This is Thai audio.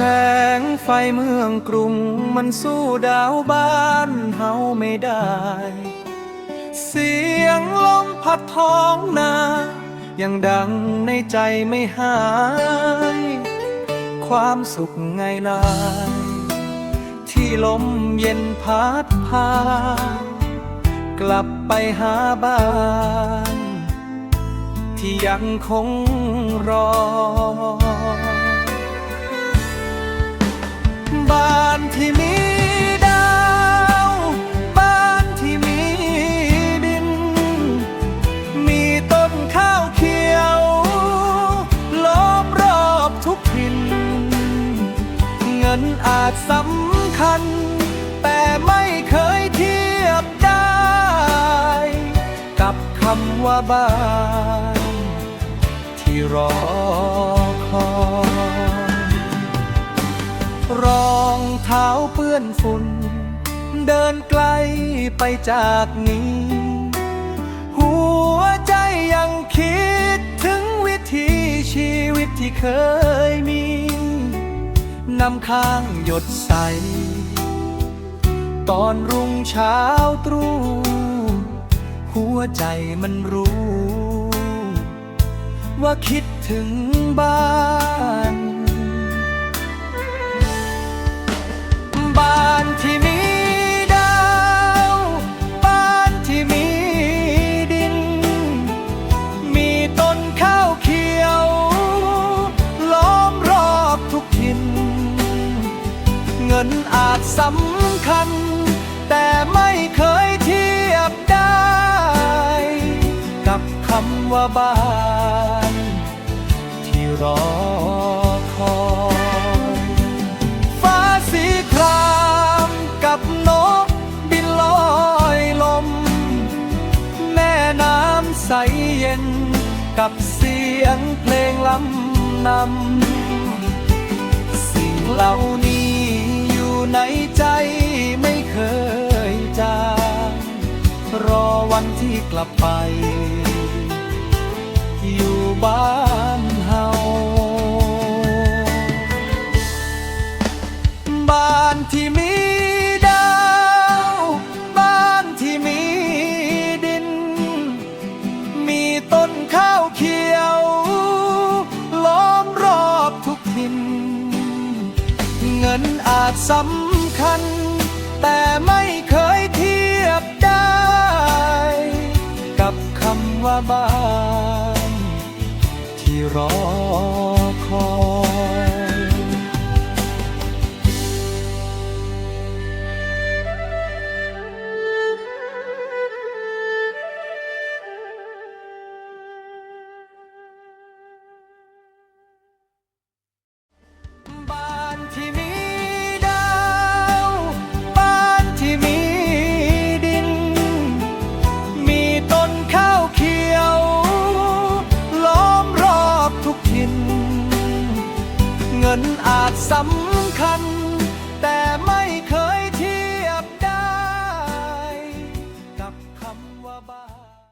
แสงไฟเมืองกรุง มันสู้ดาวบ้านเฮาไม่ได้ เสียงลมพัดท้องนา ยังดังในใจไม่หาย ความสุขไงลายที่ลมเย็นพัดพา กลับไปหาบ้าน ที่ยังคงรอ เงินอาจสำคัญ แต่ไม่เคยเทียบได้ กับคำว่าบ้าน ที่รอคอยรองเท้าเปื้อนฝุ่น เดินไกลไปจากนี้ หัวใจยังคิดถึงวิถีชีวิตที่เคยมี น้ำค้างหยดใส ตอนรุ่งเช้าตรู่ หัวใจมันรู้ ว่าคิดถึงบ้านบ้านที่มี สำคัญ แต่ไม่เคยเทียบได้ กับคำว่าบ้าน ที่รอคอยฟ้าสีครามกับนกบินลอยลม แม่น้ำใสเย็น กับเสียงเพลงลำนำสิ่งเหล่านี้ ในใจไม่เคยจางรอวันที่กลับไป อยู่บ้าน นอาจสำคัญ แต่ไม่เคยเทียบได้ กับคำว่าบ้าน ที่รอคอย สำ